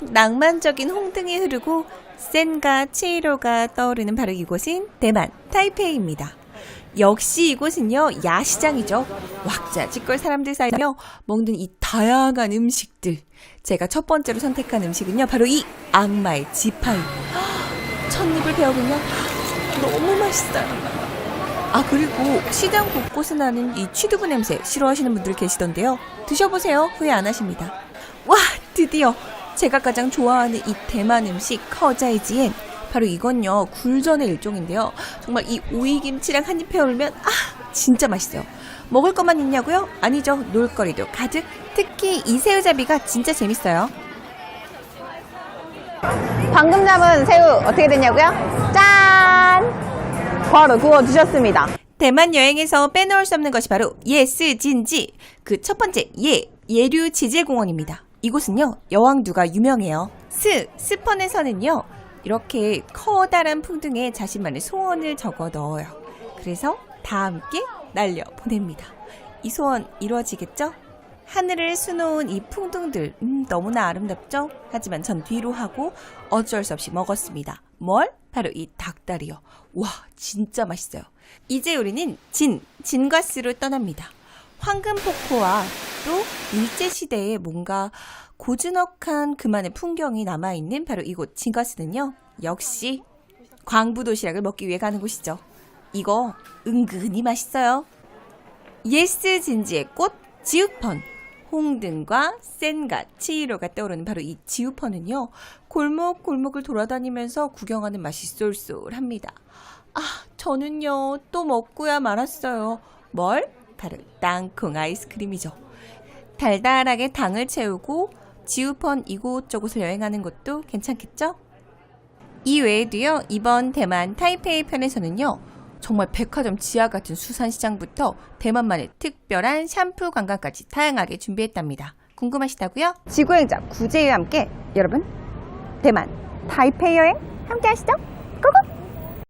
낭만적인 홍등이 흐르고 센과 치이로가 떠오르는 바로 이곳은 대만 타이페이입니다. 역시 이곳은요 야시장이죠. 왁자지껄 사람들 사이며 먹는 이 다양한 음식들. 제가 첫 번째로 선택한 음식은요 바로 이 악마의 지파이. 첫 입을 베어보면 너무 맛있어요. 아 그리고 시장 곳곳에 나는 이 취두부 냄새 싫어하시는 분들 계시던데요. 드셔보세요. 후회 안 하십니다. 와 드디어 제가 가장 좋아하는 이 대만 음식 커자이지엔 바로 이건요 굴전의 일종인데요. 정말 이 오이김치랑 한입 해올면 아 진짜 맛있어요. 먹을 것만 있냐고요? 아니죠. 놀거리도 가득. 특히 이 새우잡이가 진짜 재밌어요. 방금 잡은 새우 어떻게 됐냐고요? 짠! 바로 구워 주셨습니다. 대만 여행에서 빼놓을 수 없는 것이 바로 예스 진지 그 첫 번째 예 예류 지질공원입니다. 이곳은요 여왕두가 유명해요. 스 스펀에서는요 이렇게 커다란 풍등에 자신만의 소원을 적어 넣어요. 그래서 다 함께 날려 보냅니다. 이 소원 이루어지겠죠? 하늘을 수놓은 이 풍등들 음, 너무나 아름답죠? 하지만 전 뒤로 하고 어쩔 수 없이 먹었습니다. 뭘? 바로 이 닭다리요. 와 진짜 맛있어요. 이제 우리는 진, 진과스로 떠납니다. 황금폭포와 또 일제시대에 뭔가 고즈넉한 그만의 풍경이 남아있는 바로 이곳 진과스는요. 역시 광부 도시락을 먹기 위해 가는 곳이죠. 이거 은근히 맛있어요. 예스 진지의 꽃 지우펀 홍등과 센과 치이로가 떠오르는 바로 이 지우펀은요 골목 골목을 돌아다니면서 구경하는 맛이 쏠쏠합니다. 아 저는요 또 먹고야 말았어요. 뭘? 바로 땅콩 아이스크림이죠. 달달하게 당을 채우고 지우펀 이곳저곳을 여행하는 것도 괜찮겠죠? 이 외에도요, 이번 대만 타이페이 편에서는요, 정말 백화점 지하 같은 수산시장부터 대만만의 특별한 샴푸 관광까지 다양하게 준비했답니다. 궁금하시다고요? 지구행자 구제와 함께 여러분 대만 타이페이 여행 함께 하시죠. 고고!